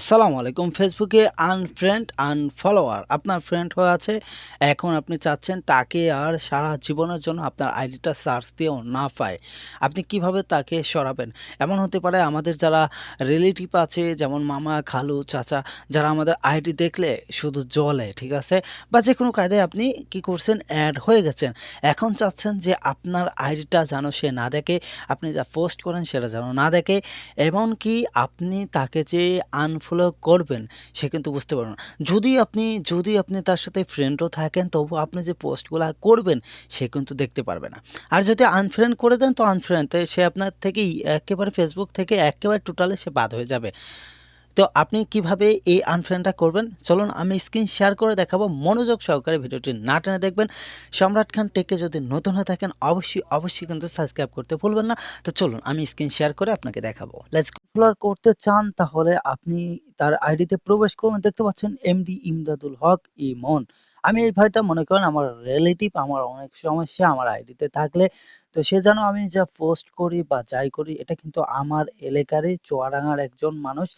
আসসালামু আলাইকুম। ফেসবুকে আনফ্রেন্ড আনফলোয়ার আপনার ফ্রেন্ড হয়ে আছে। এখন আপনি চাচ্ছেন তাকে আর সারা জীবনের জন্য আপনার আইডিটা সার্চ দিয়েও না পায়। আপনি কীভাবে তাকে সরাবেন? এমন হতে পারে আমাদের যারা রিলেটিভ আছে, যেমন মামা, খালু, চাচা, যারা আমাদের আইডি দেখলে শুধু জলে ঠিক আছে? বা যে কোনো কায়দায় আপনি কি করছেন অ্যাড হয়ে গেছেন। এখন চাচ্ছেন যে আপনার আইডিটা যেন সে না দেখে, আপনি যা পোস্ট করেন সেটা যেন না দেখে। এমনকি আপনি তাকে যে আনফলো করবেন, সে কিন্তু বুঝতে পারবে না। যদি আপনি যদি আপনি তার সাথে ফ্রেন্ডও থাকেন, তবু আপনি যে পোস্টগুলো করবেন, সে কিন্তু দেখতে পারবে না। আর যদি আনফ্রেন্ড করে দেন, তো আনফ্রেন্ড সে আপনার থেকেই একেবারে ফেসবুক থেকে একেবারে টোটালি সে বাদ হয়ে যাবে। তো আপনি কীভাবে এই আনফ্রেন্ডটা করবেন? চলুন আমি স্ক্রিন শেয়ার করে দেখাবো। মনোযোগ সহকারে ভিডিওটি না টেনে দেখবেন। সম্রাট খান টেকে যদি নতুন হয়ে থাকেন, অবশ্যই অবশ্যই কিন্তু সাবস্ক্রাইব করতে ভুলবেন না। তো চলুন আমি স্ক্রিন শেয়ার করে আপনাকে দেখাবো। লেটস ফলোয়ার করতে চান, তাহলে আপনি তার আইডিতে প্রবেশ করুন। দেখতে পাচ্ছেন এমডি ইমদাদুল হক ইমন। আমি এই ভাইটা মনে করেন আমার রিলেটিভ আমার অনেক সমস্যা, আমার আইডিতে থাকলে। তো সে যেন আমি যা পোস্ট করি বা যাই করি, এটা কিন্তু আমার এলাকারই চুয়াডাঙ্গার একজন মানুষ।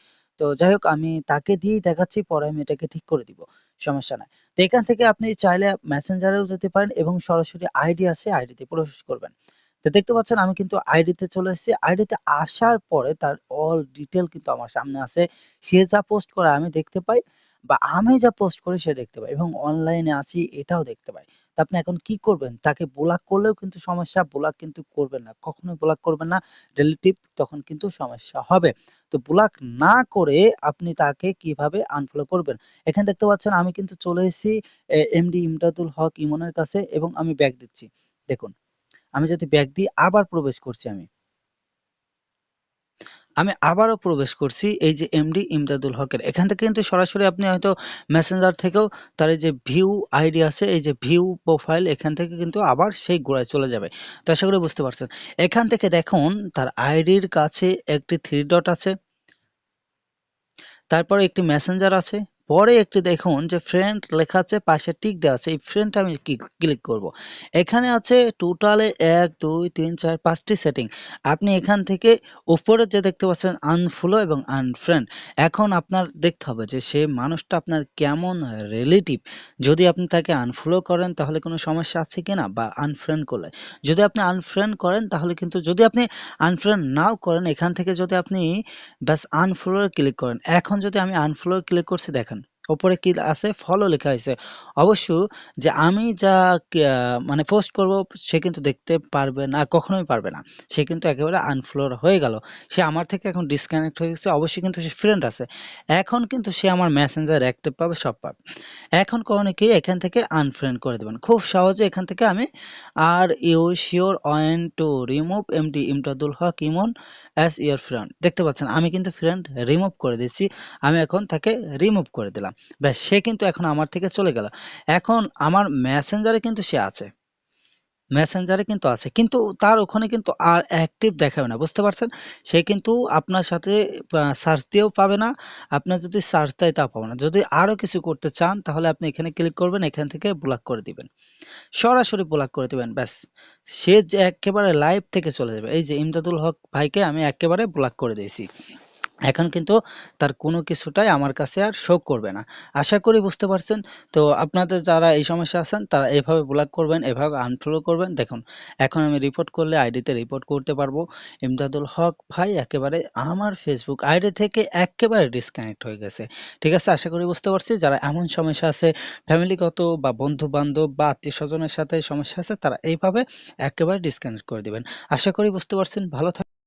তো যাই হোক, আমি তাকে দিয়েই দেখাচ্ছি, পরে আমি এটাকে ঠিক করে দিব, সমস্যা নাই। তো এখান থেকে আপনি চাইলে মেসেঞ্জারেও যেতে পারেন এবং সরাসরি আইডি আছে আইডিতে প্রবেশ করবেন। তো দেখতে পাচ্ছেন আমি কিন্তু আইডিতে চলে এসেছি। আইডিতে আসার পরে তার অল ডিটেল কিন্তু আমার সামনে আছে। সে যা পোস্ট করে আমি দেখতে পাই বা আমি যা পোস্ট করি সে দেখতে পাই এবং অনলাইনে আছি এটাও দেখতে পাই। তো আপনি এখন কি করবেন? তাকে ব্লক করলেও কিন্তু সমস্যা ব্লক কিন্তু করবেন না। কখনোই ব্লক করবেন না। রিলেটিভ তখন কিন্তু সমস্যা হবে। তো ব্লক না করে আপনি তাকে কীভাবে আনফলো করবেন? এখানে দেখতে পাচ্ছেন আমি কিন্তু চলে এসেছি এমডি ইমদাদুল হক ইমনের কাছে এবং আমি ব্যাক দিচ্ছি। দেখুন আমি যদি ব্যাক দিই আবার প্রবেশ করছি আমি আমি আবারও প্রবেশ করছি এই যে এমডি ইমদাদুল হকের। এখান থেকে কিন্তু সরাসরি আপনি হয়তো মেসেঞ্জার থেকেও তার এই যে ভিউ আইডি আছে, এই যে ভিউ প্রোফাইল এখান থেকে কিন্তু আবার সেই গোড়ায় চলে যাবে। তো আশা করি বুঝতে পারছেন। এখান থেকে দেখুন, তার আইডির কাছে একটি থ্রি ডট আছে, তারপরে একটি মেসেঞ্জার আছে পরে একটি দেখুন যে ফ্রেন্ড লেখা আছে পাশে টিক দেওয়া আছে। এই ফ্রেন্ডটা আমি ক্লিক করব। এখানে আছে টোটালে এক, দুই, তিন, চার, পাঁচটি সেটিং আপনি এখান থেকে উপরে যে দেখতে পাচ্ছেন আনফলো এবং আনফ্রেন্ড এখন আপনার দেখতে হবে যে সে মানুষটা আপনার কেমন রিলেটিভ যদি আপনি তাকে আনফলো করেন, তাহলে কোনো সমস্যা আছে কি না বা আনফ্রেন্ড করলে। যদি আপনি আনফ্রেন্ড করেন, তাহলে কিন্তু যদি আপনি আনফ্রেন্ড নাও করেন, এখান থেকে যদি আপনি ব্যাস আনফলো ক্লিক করেন। এখন যদি আমি আনফলো ক্লিক করছি, দেখেন ওপরে কি আছে? ফলো লেখা আছে অবশ্য যে আমি যা মানে পোস্ট করব, সে কিন্তু দেখতে পারবে না, কখনোই পারবে না। সে কিন্তু একেবারে আনফ্লোর হয়ে গেল। সে আমার থেকে এখন ডিসকানেক্ট হয়ে গেছে। অবশ্যই কিন্তু সে ফ্রেন্ড আছে। এখন কিন্তু সে আমার মেসেঞ্জার অ্যাক্টিভ পাবে, সব পাবে। এখন করণে কি এখান থেকে আনফ্রেন্ড করে দেবেন? খুব সহজে এখান থেকে আমি are you sure want to remove MD Imtadul Haque Emon as your friend দেখতে পাচ্ছেন, আমি কিন্তু ফ্রেন্ড রিমুভ করে দিচ্ছি আমি এখন তাকে রিমুভ করে দিলাম। ব্যাস, সে কিন্তু এখন আমার থেকে চলে গেল। এখন আমার মেসেঞ্জারে কিন্তু সে আছে। মেসেঞ্জারে কিন্তু আছে। কিন্তু তার ওখানে কিন্তু আর অ্যাক্টিভ দেখাবে না, বুঝতে পারছেন? সে কিন্তু আপনার সাথে সার্চ দিয়েও পাবে না। আপনার যদি সার্চ দেয় তা পাবে না। যদি আরও কিছু করতে চান, তাহলে আপনি এখানে ক্লিক করবেন, এখান থেকে ব্লক করে দিবেন। সরাসরি ব্লক করে দিবেন, ব্যাস। সে যে একেবারে লাইভ থেকে চলে যাবে। এই যে ইমদাদুল হক ভাইকে আমি একেবারে ব্লক করে দিয়েছি। এখন কিন্তু তার কোনো কিছুটাই আমার কাছে আর শো করবে না। আশা করি বুঝতে পারছেন? তো আপনাদের যারা এই সমস্যা আছেন, তারা এভাবে ব্লক করবেন, এভাবে আনফলো করবেন। দেখুন, এখন আমি রিপোর্ট করলে আইডিতে রিপোর্ট করতে পারব। ইমদাদুল হক ভাই একেবারে আমার ফেসবুক আইডি থেকে একেবারে ডিসকানেক্ট হয়ে গেছে। ঠিক আছে? আশা করি বুঝতে পারছি। যারা এমন সমস্যা আছে ফ্যামিলিগত বা বন্ধু বান্ধব বা আত্মীয় স্বজনের সাথে সমস্যা আছে, তারা এইভাবে একেবারে ডিসকানেক্ট করে দিবেন। আশা করি বুঝতে পারছেন। ভালো